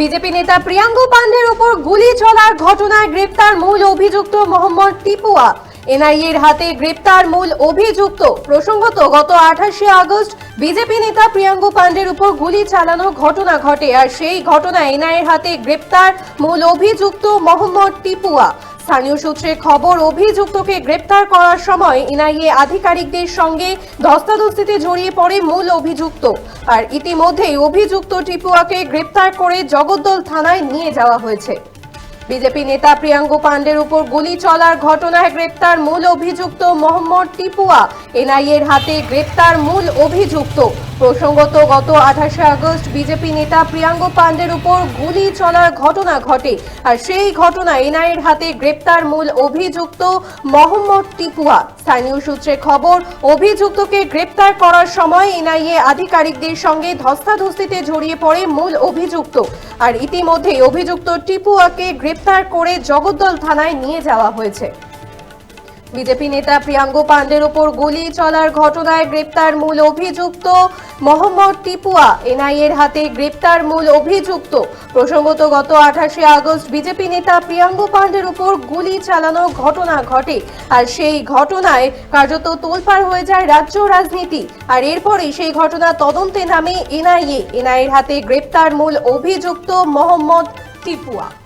BJP নেতা প্রিয়াঙ্গ পান্ডের উপর গুলি চলার ঘটনায় গ্রেপ্তার মূল অভিযুক্ত মোহাম্মদ টিপুয়া। এনআইএর হাতে গ্রেপ্তার মূল অভিযুক্ত। প্রসঙ্গত, গত আঠাশে আগস্ট বিজেপি নেতা প্রিয়াঙ্গ পান্ডের উপর গুলি চালানো ঘটনা ঘটে, আর সেই ঘটনায় এনআইএর হাতে গ্রেপ্তার মূল অভিযুক্ত মোহাম্মদ টিপুয়া। স্থানীয় সূত্রে খবর, অভিযুক্তকে গ্রেপ্তার করার সময় এনআইএ আধিকারিকদের সঙ্গে ধস্তাধস্তিতে জড়িয়ে পড়ে মূল অভিযুক্ত। আর ইতিমধ্যেই অভিযুক্ত টিপুয়াকে গ্রেপ্তার করে জগদ্দল থানায় নিয়ে যাওয়া হয়েছে। বিজেপি নেতা প্রিয়াঙ্গ পাণ্ডের উপর গুলি চলার ঘটনায় গ্রেপ্তার মূল অভিযুক্ত মোহাম্মদ টিপুয়া। এনআইএর হাতে গ্রেপ্তার মূল অভিযুক্ত। প্রসঙ্গত, গত আঠাশে আগস্ট বিজেপি নেতা প্রিয়াঙ্গ পান্ডের উপর গুলি চলার ঘটনা ঘটে আর সেই ঘটনায় এনআইএর হাতে গ্রেপ্তার মূল অভিযুক্ত মোহাম্মদ টিপুয়া। স্থানীয় সূত্রে খবর, অভিযুক্তকে গ্রেপ্তার করার সময় এনআইএ আধিকারিকদের সঙ্গে ধস্তাধস্তিতে জড়িয়ে পড়ে মূল অভিযুক্ত আর ইতিমধ্যেই অভিযুক্ত টিপুয়াকে গ্রেপ্তার করে জগদ্দল থানায় নিয়ে যাওয়া হয়েছে। বিজেপি নেতা প্রিয়াঙ্গ পান্ডের ওপর গুলি চলার ঘটনায় গ্রেপ্তার মূল অভিযুক্ত মোহাম্মদ টিপুয়া। এনআইএর হাতে গ্রেপ্তার মূল অভিযুক্ত। প্রসঙ্গত, গত আঠাশে আগস্ট বিজেপি নেতা প্রিয়াঙ্গ পান্ডের উপর গুলি চালানো ঘটনা ঘটে আর সেই ঘটনায় কার্যত তোলপাড় হয়ে যায় রাজ্য রাজনীতি। আর এরপরেই সেই ঘটনা তদন্তে নামে এনআইএ। এনআইএর হাতে গ্রেপ্তার মূল অভিযুক্ত মোহাম্মদ টিপুয়া।